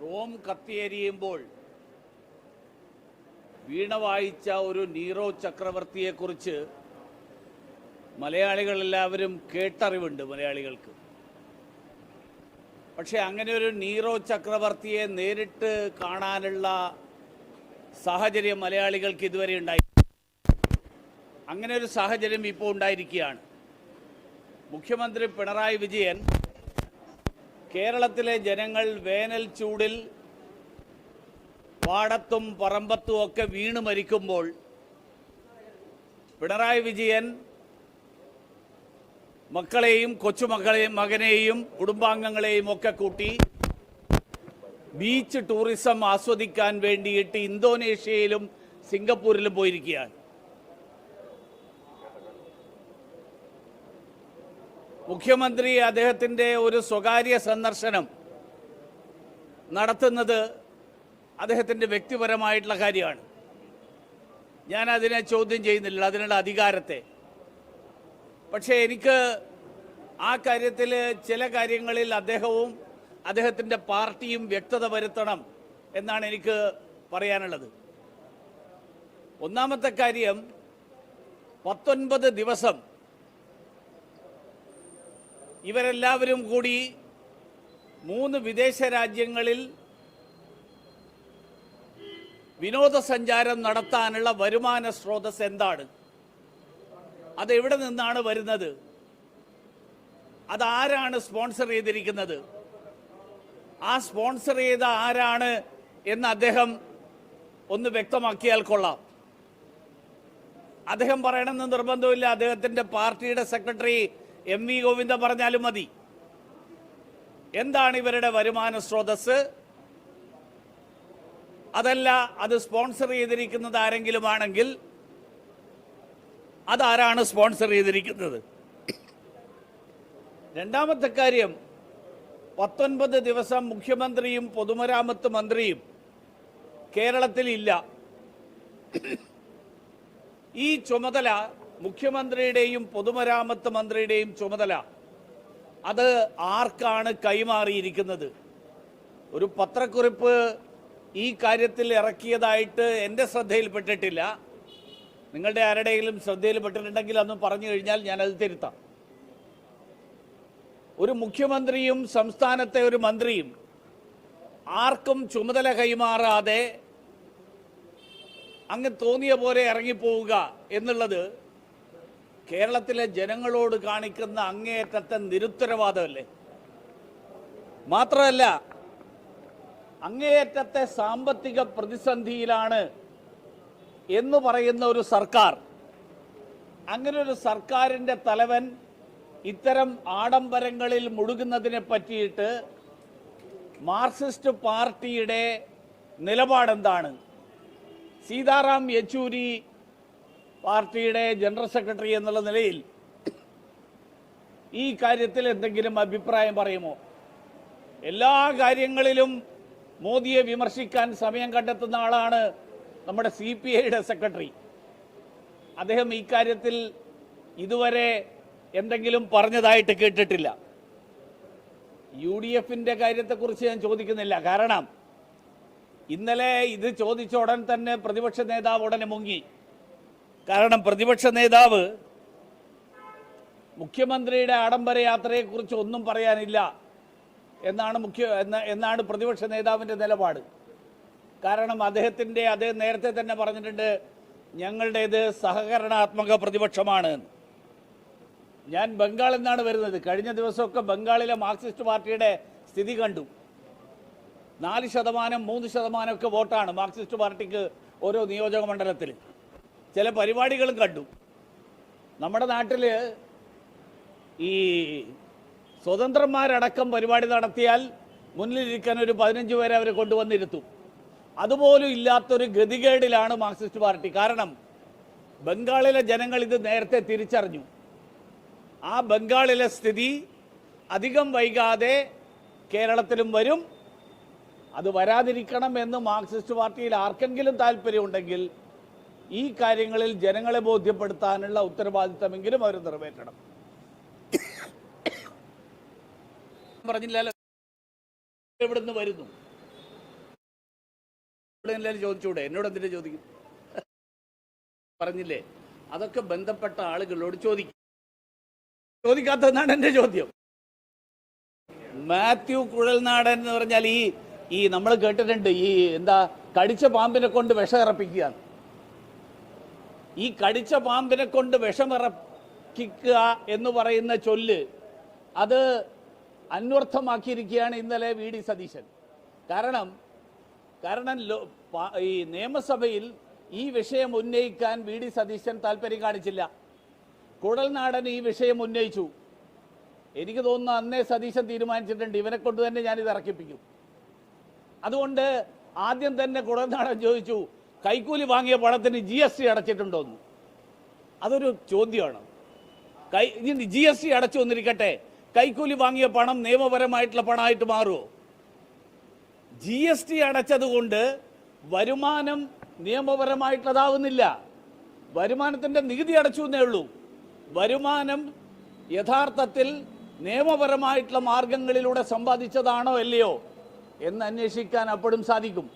Rome കത്തിയെരിയുമ്പോൾ വീണ വായിച്ച ഒരു Nero ചക്രവർത്തിയെക്കുറിച്ച് മലയാളികളെല്ലാവരും കേട്ടറിവുണ്ട് മലയാളികൾക്ക്. പക്ഷേ അങ്ങനെ ഒരു നീറോ ചക്രവർത്തിയെ നേരിട്ട് കാണാനുള്ള സാഹചര്യം മലയാളികൾക്ക് ഇതുവരെ ഉണ്ടായി. അങ്ങനെ ഒരു സാഹചര്യം ഇപ്പോൾ ഉണ്ടായിരിക്കുകയാണ്. മുഖ്യമന്ത്രി പിണറായി വിജയൻ കേരളത്തിലെ ജനങ്ങൾ വേനൽ ചൂടിൽ പാടത്തും പറമ്പത്തും ഒക്കെ വീണ് മരിക്കുമ്പോൾ പിണറായി വിജയൻ മക്കളെയും കൊച്ചുമക്കളെയും മകനെയും കുടുംബാംഗങ്ങളെയും ഒക്കെ കൂട്ടി ബീച്ച് ടൂറിസം ആസ്വദിക്കാൻ വേണ്ടിയിട്ട് ഇന്തോനേഷ്യയിലും സിംഗപ്പൂരിലും പോയിരിക്കുകയാണ്. മുഖ്യമന്ത്രി അദ്ദേഹത്തിന്റെ ഒരു സ്വകാര്യ സന്ദർശനം നടത്തുന്നത് അദ്ദേഹത്തിന്റെ വ്യക്തിപരമായിട്ടുള്ള കാര്യമാണ്. ഞാൻ അതിനെ ചോദ്യം ചെയ്യുന്നില്ല അതിനുള്ള അധികാരത്തെ. പക്ഷേ എനിക്ക് ആ കാര്യത്തിൽ ചില കാര്യങ്ങളിൽ അദ്ദേഹവും അദ്ദേഹത്തിന്റെ പാർട്ടിയും വ്യക്തത വരുത്തണം എന്നാണ് എനിക്ക് പറയാനുള്ളത്. ഒന്നാമത്തെ കാര്യം പത്തൊൻപത് ദിവസം ഇവരെല്ലാവരും കൂടി മൂന്ന് വിദേശ രാജ്യങ്ങളിൽ വിനോദസഞ്ചാരം നടത്താനുള്ള വരുമാന സ്രോതസ് എന്താണ്? അത് എവിടെ നിന്നാണ് വരുന്നത്? അതാരാണ് സ്പോൺസർ ചെയ്തിരിക്കുന്നത്? ആ സ്പോൺസർ ചെയ്ത ആരാണ് എന്ന് അദ്ദേഹം ഒന്ന് വ്യക്തമാക്കിയാൽ കൊള്ളാം. അദ്ദേഹം പറയണമെന്ന് നിർബന്ധമില്ല. അദ്ദേഹത്തിന്റെ പാർട്ടിയുടെ സെക്രട്ടറി എം വി ഗോവിന്ദ പറഞ്ഞാലും മതി. എന്താണ് ഇവരുടെ വരുമാന സ്രോതസ് അതല്ല അത് സ്പോൺസർ ചെയ്തിരിക്കുന്നത് ആരെങ്കിലും ആണെങ്കിൽ അതാരാണ് സ്പോൺസർ ചെയ്തിരിക്കുന്നത്? രണ്ടാമത്തെ കാര്യം പത്തൊൻപത് ദിവസം മുഖ്യമന്ത്രിയും പൊതുമരാമത്ത് മന്ത്രിയും കേരളത്തിൽ ഇല്ല. ഈ ചുമതല മുഖ്യമന്ത്രിയുടെയും പൊതുമരാമത്ത് മന്ത്രിയുടെയും ചുമതല. അത് ആർക്കാണ് കൈമാറിയിരിക്കുന്നത്? ഒരു പത്രക്കുറിപ്പ് ഈ കാര്യത്തിൽ ഇറക്കിയതായിട്ട് എന്റെ ശ്രദ്ധയിൽപ്പെട്ടിട്ടില്ല. നിങ്ങളുടെ ആരുടെയെങ്കിലും ശ്രദ്ധയിൽപ്പെട്ടിട്ടുണ്ടെങ്കിൽ അന്ന് പറഞ്ഞു കഴിഞ്ഞാൽ ഞാനത് തിരുത്താം. ഒരു മുഖ്യമന്ത്രിയും സംസ്ഥാനത്തെ ഒരു മന്ത്രിയും ആർക്കും ചുമതല കൈമാറാതെ അങ്ങ് തോന്നിയ പോലെ ഇറങ്ങിപ്പോവുക എന്നുള്ളത് കേരളത്തിലെ ജനങ്ങളോട് കാണിക്കുന്ന അങ്ങേയറ്റത്തെ നിരുത്തരവാദമല്ലേ? മാത്രമല്ല അങ്ങേയറ്റത്തെ സാമ്പത്തിക പ്രതിസന്ധിയിലാണ് എന്ന് പറയുന്ന ഒരു സർക്കാർ. അങ്ങനെ ഒരു സർക്കാരിന്റെ തലവൻ ഇത്തരം ആഡംബരങ്ങളിൽ മുഴുകുന്നതിനെ പറ്റിയിട്ട് മാർക്സിസ്റ്റ് പാർട്ടിയുടെ നിലപാടെന്താണ്? സീതാറാം യെച്ചൂരി പാർട്ടിയുടെ ജനറൽ സെക്രട്ടറി എന്നുള്ള നിലയിൽ ഈ കാര്യത്തിൽ എന്തെങ്കിലും അഭിപ്രായം പറയുമോ? എല്ലാ കാര്യങ്ങളിലും മോദിയെ വിമർശിക്കാൻ സമയം കണ്ടെത്തുന്ന ആളാണ് നമ്മുടെ സി പി ഐയുടെ സെക്രട്ടറി. അദ്ദേഹം ഈ കാര്യത്തിൽ ഇതുവരെ എന്തെങ്കിലും പറഞ്ഞതായിട്ട് കേട്ടിട്ടില്ല. യു ഡി എഫിന്റെ കാര്യത്തെക്കുറിച്ച് ഞാൻ ചോദിക്കുന്നില്ല. കാരണം ഇന്നലെ ഇത് ചോദിച്ച ഉടൻ തന്നെ പ്രതിപക്ഷ നേതാവ് ഉടനെ മുങ്ങി. കാരണം പ്രതിപക്ഷ നേതാവ് മുഖ്യമന്ത്രിയുടെ ആഡംബര യാത്രയെക്കുറിച്ച് ഒന്നും പറയാനില്ല എന്നാണ് മുഖ്യ എന്നാണ് പ്രതിപക്ഷ നേതാവിന്റെ നിലപാട്. കാരണം അദ്ദേഹത്തിന്റെ അദ്ദേഹം നേരത്തെ തന്നെ പറഞ്ഞിട്ടുണ്ട് ഞങ്ങളുടേത് സഹകരണാത്മക പ്രതിപക്ഷമാണ്. ഞാൻ ബംഗാളിൽ നിന്നാണ് വരുന്നത്. കഴിഞ്ഞ ദിവസമൊക്കെ ബംഗാളിലെ മാർക്സിസ്റ്റ് പാർട്ടിയുടെ സ്ഥിതി കണ്ടു. നാല് ശതമാനം മൂന്ന് ശതമാനമൊക്കെ വോട്ടാണ് മാർക്സിസ്റ്റ് പാർട്ടിക്ക് ഓരോ നിയോജക മണ്ഡലത്തിൽ ചില പരിപാടികളും കണ്ടു. നമ്മുടെ നാട്ടിൽ ഈ സ്വതന്ത്രന്മാരടക്കം പരിപാടി നടത്തിയാൽ മുന്നിലിരിക്കാൻ ഒരു പതിനഞ്ച് പേരെ അവരെ കൊണ്ടുവന്നിരുത്തും. അതുപോലും ഇല്ലാത്തൊരു ഗതികേടിലാണ് മാർക്സിസ്റ്റ് പാർട്ടി. കാരണം ബംഗാളിലെ ജനങ്ങൾ ഇത് നേരത്തെ തിരിച്ചറിഞ്ഞു. ആ ബംഗാളിലെ സ്ഥിതി അധികം വൈകാതെ കേരളത്തിലും വരും. അത് വരാതിരിക്കണം എന്ന് മാർക്സിസ്റ്റ് പാർട്ടിയിൽ ആർക്കെങ്കിലും താല്പര്യമുണ്ടെങ്കിൽ ഈ കാര്യങ്ങളിൽ ജനങ്ങളെ ബോധ്യപ്പെടുത്താനുള്ള ഉത്തരവാദിത്തമെങ്കിലും അവർ നിറവേറ്റണം. പറഞ്ഞില്ലല്ലോ. എവിടുന്ന് വരുന്നു? എല്ലാവരും ചോദിച്ചൂടെ? എന്നോട് എന്തിനാ ചോദിക്കും? പറഞ്ഞില്ലേ? അതൊക്കെ ബന്ധപ്പെട്ട ആളുകളോട് ചോദിക്കും. ചോദിക്കാത്തതെന്നാണ് എന്റെ ചോദ്യം. മാത്യു കുഴൽനാടൻ എന്ന് പറഞ്ഞാൽ ഈ ഈ നമ്മൾ കേട്ടിട്ടുണ്ട് ഈ എന്താ കടിച്ച പാമ്പിനെ കൊണ്ട് വിഷമിറപ്പിക്കുക ഈ കടിച്ച പാമ്പിനെ കൊണ്ട് വിഷമിറക്കിക്കുക എന്ന് പറയുന്ന ചൊല്ല് അത് അന്വർത്ഥമാക്കിയിരിക്കുകയാണ് ഇന്നലെ വി ഡി സതീശൻ. കാരണം കാരണം ഈ നിയമസഭയിൽ ഈ വിഷയം ഉന്നയിക്കാൻ വി ഡി സതീശൻ താല്പര്യം കാണിച്ചില്ല. കുടൽനാടൻ ഈ വിഷയം ഉന്നയിച്ചു. എനിക്ക് തോന്നുന്നു അന്നേ സതീശൻ തീരുമാനിച്ചിട്ടുണ്ട്. ഇവനെ കൊണ്ട് തന്നെ ഞാനിത് ഇറക്കിപ്പിക്കും. അതുകൊണ്ട് ആദ്യം തന്നെ കുടൽനാടൻ ചോദിച്ചു കൈക്കൂലി വാങ്ങിയ പണത്തിന് ജി എസ് ടി അടച്ചിട്ടുണ്ടോന്ന്? അതൊരു ചോദ്യമാണ്. കൈ ഇനി ജി എസ് ടി അടച്ചു വന്നിരിക്കട്ടെ. കൈക്കൂലി വാങ്ങിയ പണം നിയമപരമായിട്ടുള്ള പണമായിട്ട് മാറുമോ ജി എസ് ടി അടച്ചതുകൊണ്ട് വരുമാനം നിയമപരമായിട്ടുള്ളതാവുന്നില്ല വരുമാനത്തിന്റെ നികുതി അടച്ചു എന്നേ ഉള്ളൂ. വരുമാനം യഥാർത്ഥത്തിൽ നിയമപരമായിട്ടുള്ള മാർഗങ്ങളിലൂടെ സമ്പാദിച്ചതാണോ അല്ലയോ എന്ന് അന്വേഷിക്കാൻ അപ്പോഴും സാധിക്കും.